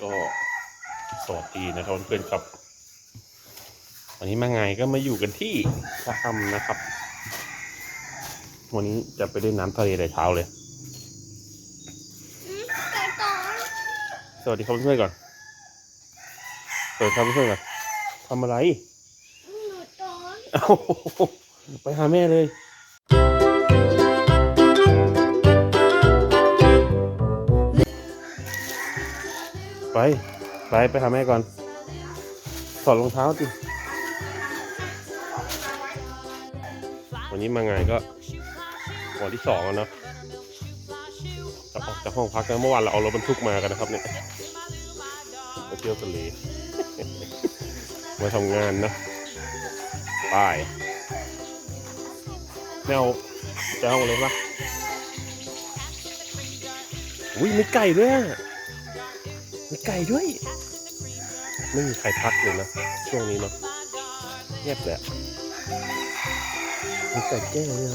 ก็สวัสดีนะครับเพื่อนๆครับ วันนี้มาไงก็มาอยู่กันที่ชะอำนะครับ วันนี้จะไปเล่นน้ำทะเลแต่เช้าเลยไก่ต่อสวัสดีครับเพื่อนๆก่อนสวัสดีครับเพื่อนๆก่อนทำอะไร หนูต่อเอ้าไปหาแม่เลย ไป ไป ไปหาแม่ก่อนถอดรองเท้าดิวันนี้มาไงก็วันที่สองแล้วเนะกลับออกจากห้องพักนะเมื่อวานเราเอารถบรรทุกมากันนะครับเนี่ยไปเที่ยวทะเลมาทำงานนะไป้ายแมวจะห้องเลยปะอุ้ยมีไก่ด้วย ไก่ด้วย ไม่มีใครพักเลยนะช่วงนี้เนาะเงียบเลยอะมีไก่แก้วเนี่ย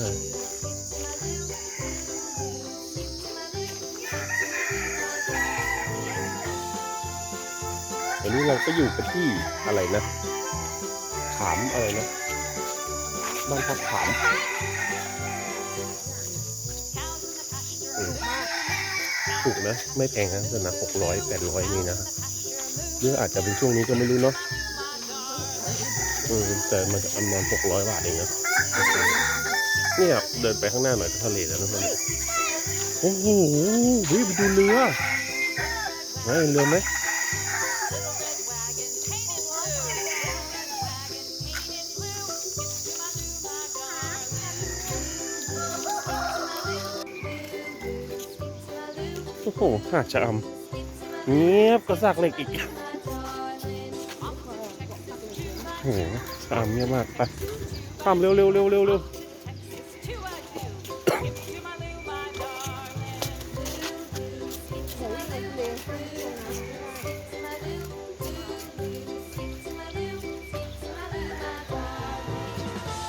วันนี้เราก็อยู่กันที่อะไรนะ ขามอะไรนะบ้านพักขาม ถูกนะ ไม่แพงนะเดือนละหกร้อยแปดร้อยนี่นะหรืออาจจะเป็นช่วงนี้ก็ไม่รู้เนาะอืมแต่มันจะประมาณหกร้อยบาทเองนะเนี่ยเดินไปข้างหน้าหน่อยก็ทะเลแล้วนะเพื่อนโอ้โหเฮ้ยไปดูเรือไหนเห็นเรือไหม อ้โหหาชะอำเงียบก็ซากเหล็กอีกโอ้โหชะอำเงียบมากไปข้ามเร็วเร็วเร็วเร็วเร็ว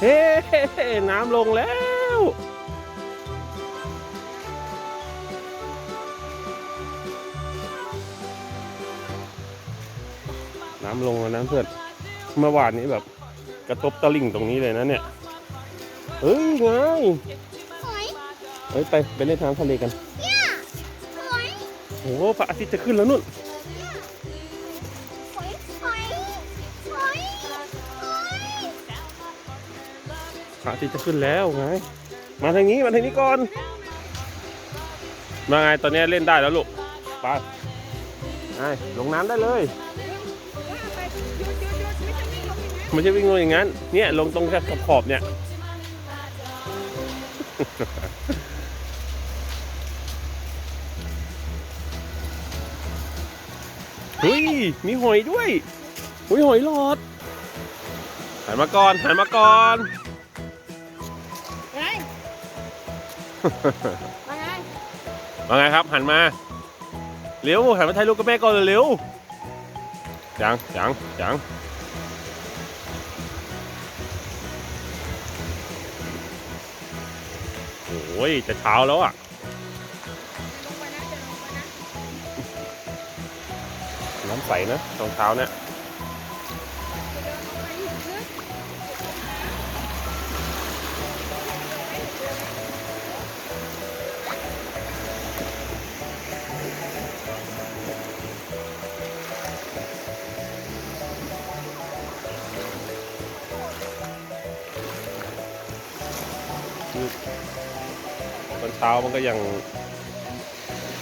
เฮ้ น้ำลงแล้ว น้ำลงแล้วนะเพื่อนเมื่อวานนี้แบบกระทบตะลิ่งตรงนี้เลยนะเนี่ยเฮ้ยไงหอยเฮ้ยไปไปเล่นน้ำทะเลกันเนี่ยหอยโอ้โหพระอาทิตย์จะขึ้นแล้วนุ่นหอยหอยหอยหอยพระอาทิตย์จะขึ้นแล้วไงมาทางนี้มาทางนี้ก่อนมาไงตอนนี้เล่นได้แล้วลูกไปไงลงน้ำได้เลย ไม่ใช่วิ่งลงอย่างนั้น เนี่ยลงตรงแค่ขอบๆเนี่ย เฮ้ย มีหอยด้วยอุ้ยหอยหลอดหันมาก่อนหันมาก่อนไงมาไงว่าไงครับ หันมา เร็วหันมาถ่ายรูปกับแม่ก่อนเร็ว จังจังจังโอ้ยจะเช้าแล้วอะลงไปนะจะลงไปนะน้ำใสนะตอนเช้าเนี่ย เช้ามันก็ยัง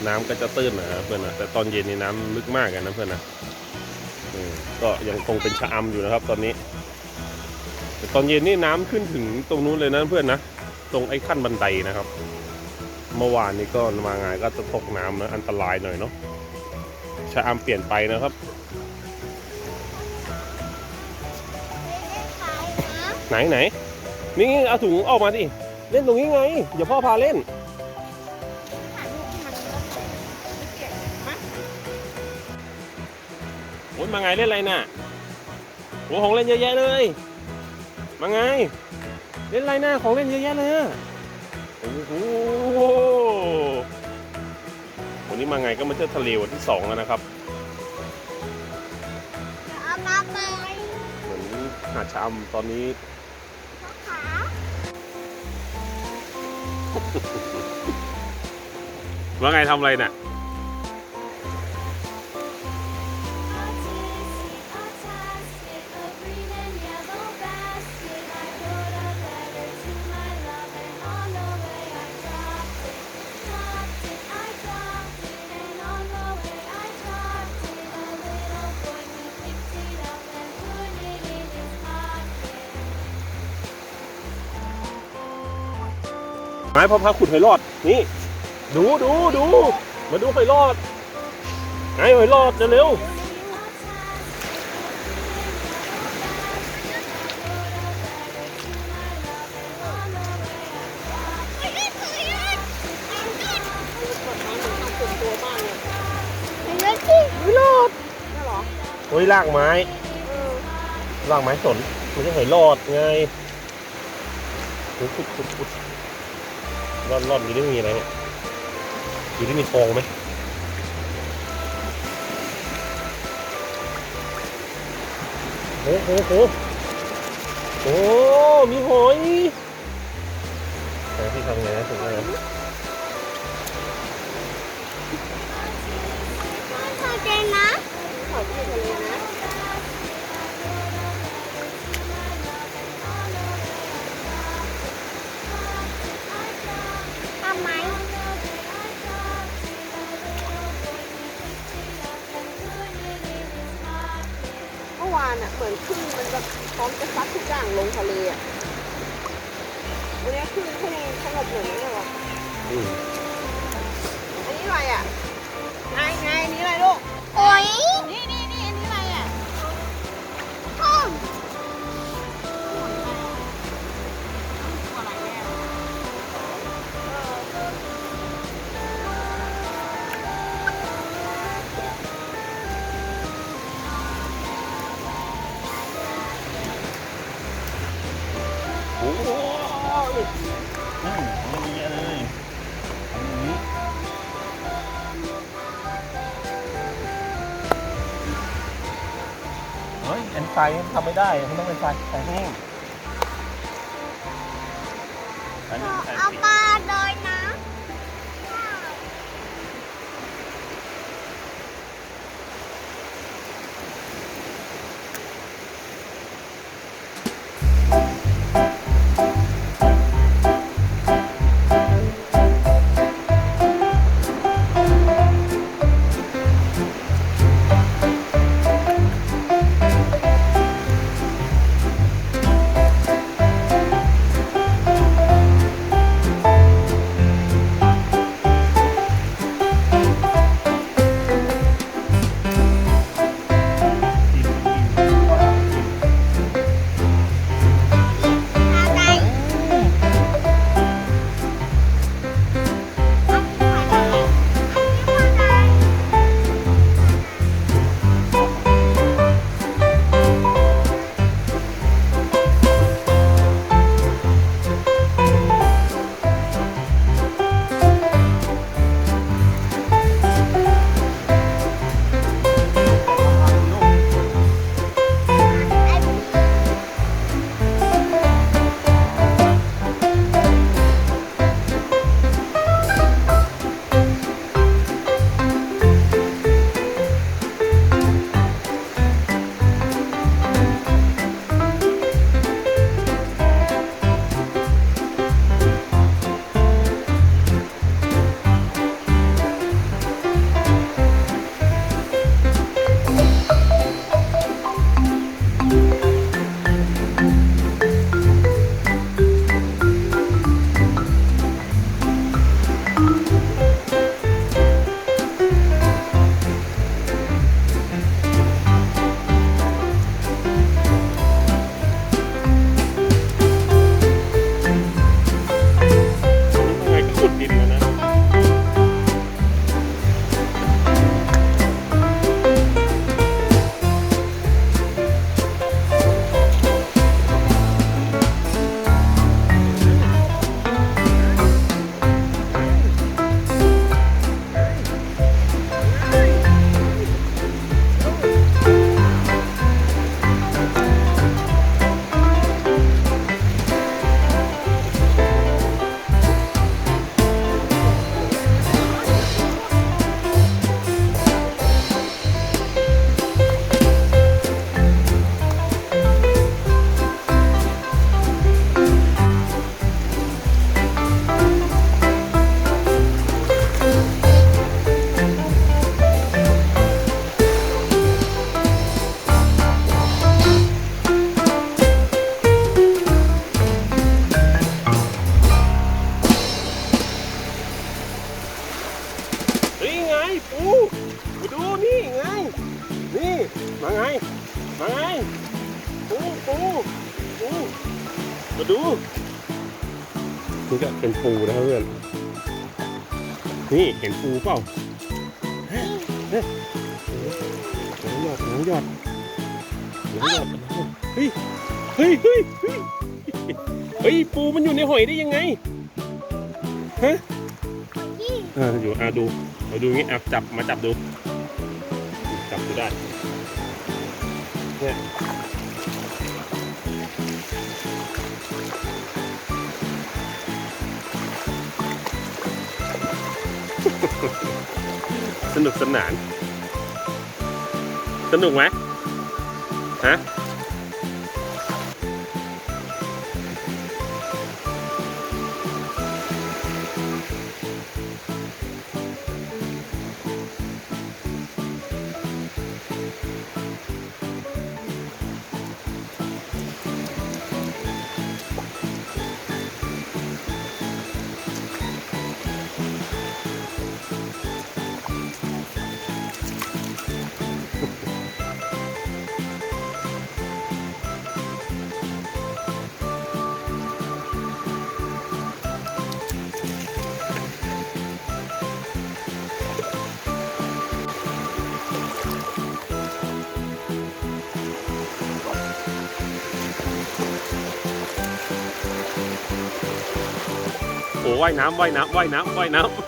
น้ำก็จะตื้นนะเพื่อนนะแต่ตอนเย็นนี่น้ำลึกมากกันนะเพื่อนนะอืมก็ยังคงเป็นชะอำอยู่นะครับ ตอนนี้ แต่ตอนเย็นนี่น้ำขึ้นถึงตรงนู้นเลยนะเพื่อนนะตรงไอ้ขั้นบันไดนะครับ เมื่อวานนี้ก็มางานก็จะตกน้ำนะอันตรายหน่อยเนาะชะอำเปลี่ยนไปนะครับขาวนะไหนไหนนี่เอาถุงออกมาดิเล่นตรงนี้ไงอย่าพ่อพาเล่น อ้ยมาไงเล่นอะไรน่ะโอ้ของเล่นเยอะแยะเลย มาไง เล่นอะไรน่ะของเล่นเยอะแยะเลยอะโอ้โหวันนี้มาไงก็มาเที่ยวทะเลวันที่สองแล้วนะครับไปเหมือนหาดชะอำตอนนี้ ขาว่าไงทำอะไรน่ะ ม้พอพาขุดหอยรอดนี่ ดูดูดูมาดูหอยรอดไงหอยรอดเร็วเล็กที่หอยรอดโอ้ยลากไม้ลากไม้สนมันจะหอยรอดไงขุดขุดขุดขุด ร่อนร่อนอยู่ที่มีอะไรเนี่ยอยู่ที่มีทองไหมโอ้โหโหโอ้มีหอยแต่ที่ทำไงนะถึงไงนะเข้าใจนะขอที่ทะเลนะ เหมือนครึ่งมันจะพร้อมจะซัดทุกอย่างลงทะเลอะวันนี้ครึ่งครึ่งสงบหน่อยไม่ใช่หรออืมอันนี้อะไรอะไงไงอันนี้อะไรลูกโอ้ย ทรายทำไม่ได้มันต้องเป็นทรายแห้ง ไงมาไงปูปูปูมาดูนี่ก็เป็นปูนะครับเพื่อนนี่เห็นปูเปล่าเฮ้ยเฮ้ยน้ำหยอดน้ำหยอดน้ำหยอดเฮ้ยเฮ้ยเฮ้ยเฮ้ยเฮ้ยปูมันอยู่ในหอยได้ยังไงฮะนี่อ่าอยู่อ่าดูมาดูงี้อะจับมาจับดู จับดูได้ เนี่ยสนุกสนา ว่ายน้ำว่ายน้ำว่ายน้ำว่ายน้ำ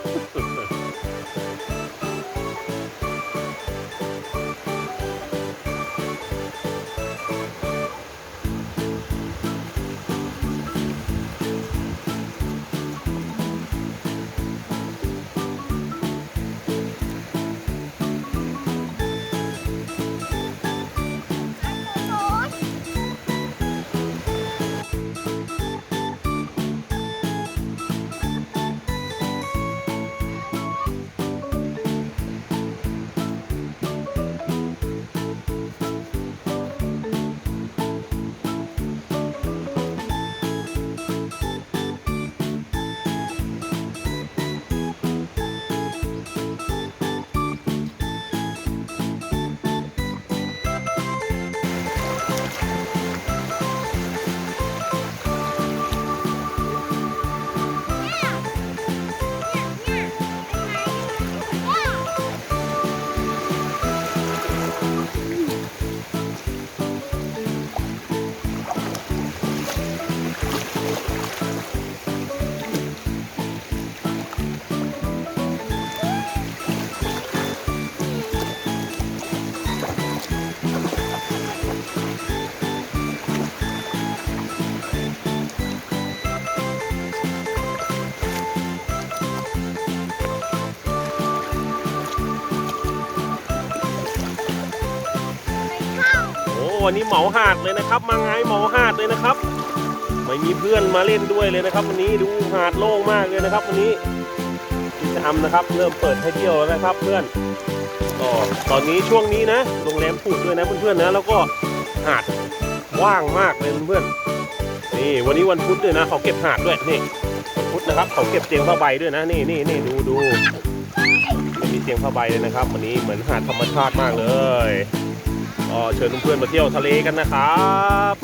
วันนี้เหมาหาดเลยนะครับ มาไงเหมาหาดเลยนะครับ ไม่มีเพื่อนมาเล่นด้วยเลยนะครับ วันนี้ดูหาดโล่งมากเลยนะครับวันนี้กิจกรรมนะครับ เริ่มเปิดให้เที่ยวแล้วนะครับ เพื่อนก็ตอนนี้ช่วงนี้นะโรงแรมผูกด้วยนะเพื่อนๆนะแล้วก็หาดว่างมากเลยเพื่อนนี่วันนี้วันพุธด้วยนะเขาเก็บหาดด้วยนี่วันพุธนะครับเขาเก็บเตียงผ้าใบด้วยนะนี่นี่นี่ดูดูไม่มีเตียงผ้าใบเลยนะครับ วันนี้เหมือนหาดธรรมชาติมากเลย ก็เชิญเพื่อนๆมาเที่ยวทะเลกันนะครับ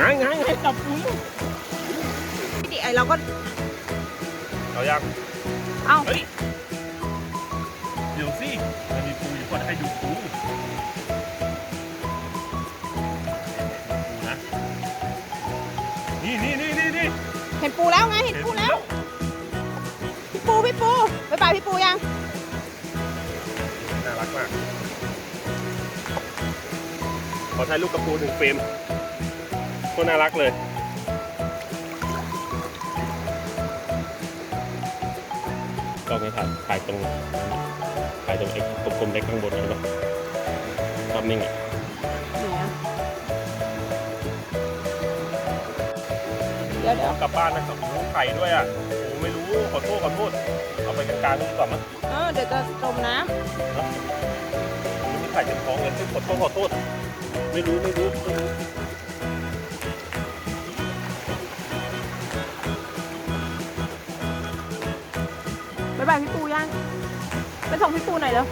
ง่ายง่ายง่ายจับปูเลยดิไอเราก็เอายังเอ้าเฮ้ยเดี๋ยวสิมันมีปูอยู่ก่อนให้ดูปูปูนะนี่นี่นี่นี่นี่เห็นปูแล้วไงเห็นปูแล้วพี่ปูพี่ปูบ๊ายบายพี่ปูยังน่ารักมากขอถ่ายรูปกับปูหนึ่งเฟรมโคตรน่ารักเลยก็ไม่ถ่ายถ่ายตรงถ่ายตรงไอ้กลมๆเล็กข้างบนใช่ปะภาพนิ่งอะเดี๋ยวเดี๋ยวกลับบ้านนะครับโอ้โหไข่ด้วยอะโอ้ไม่รู้ขอโทษขอโทษเอาไปกลางๆนี่ดีกว่ามั้งเออเดี๋ยวจะจมน้มีไข่เต็มท้องเลยขอโทษขอโทษไม่รู้ไม่รู้ไม่รู้ บายบายพี่ปูยังไปส่งพี่ปูหน่อยเร็ว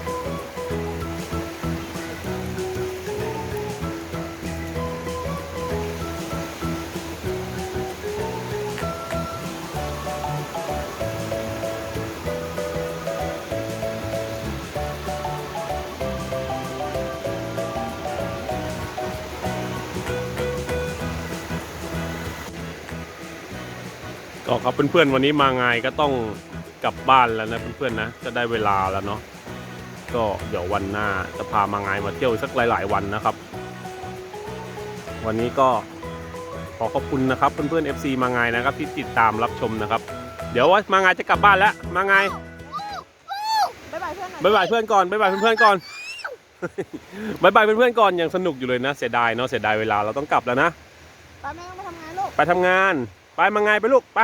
ก็ครับเพื่อนๆวันนี้มาไงก็ต้อง กลับบ้านแล้วนะเพื่อนๆนะจะได้เวลาแล้วเนาะก็เดี๋ยววันหน้าจะพามาไงมาเที่ยวสักหลาย ๆ วันนะครับ วันนี้ก็ขอขอบคุณนะครับเพื่อนๆ FC มาไงนะครับ ที่ติดตามรับชมนะครับ เดี๋ยวว่ามาไงจะกลับบ้านแล้วมาไงบ๊ายบายเพื่อนหน่อยบายบายเพื่อนก่อนบายบายเพื่อนๆก่อนบายบายเพื่อนๆก่อนยังสนุกอยู่เลยนะ เสียดายเนาะเสียดายเวลาเราต้องกลับแล้วนะไปแม่ต้องมาทำงานลูกไปทำงาน ไปมาไงไปลูกไป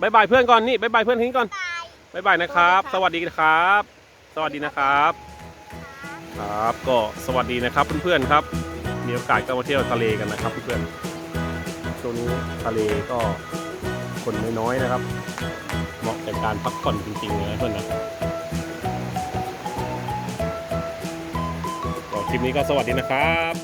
บายบายเพื่อนก่อนนี่บายบายเพื่อนทิ้งก่อนบายบายนะครับ สวัสดีครับ สวัสดีนะครับ ครับก็สวัสดีนะครับเพื่อนๆครับ มีโอกาสก็มาเที่ยวทะเลกันนะครับเพื่อนๆช่วงนี้ทะเลก็คนน้อยๆนะครับ เหมาะกับการพักผ่อนจริงๆเลยนะเพื่อนนะก็คลิปนี้ก็สวัสดีนะครับ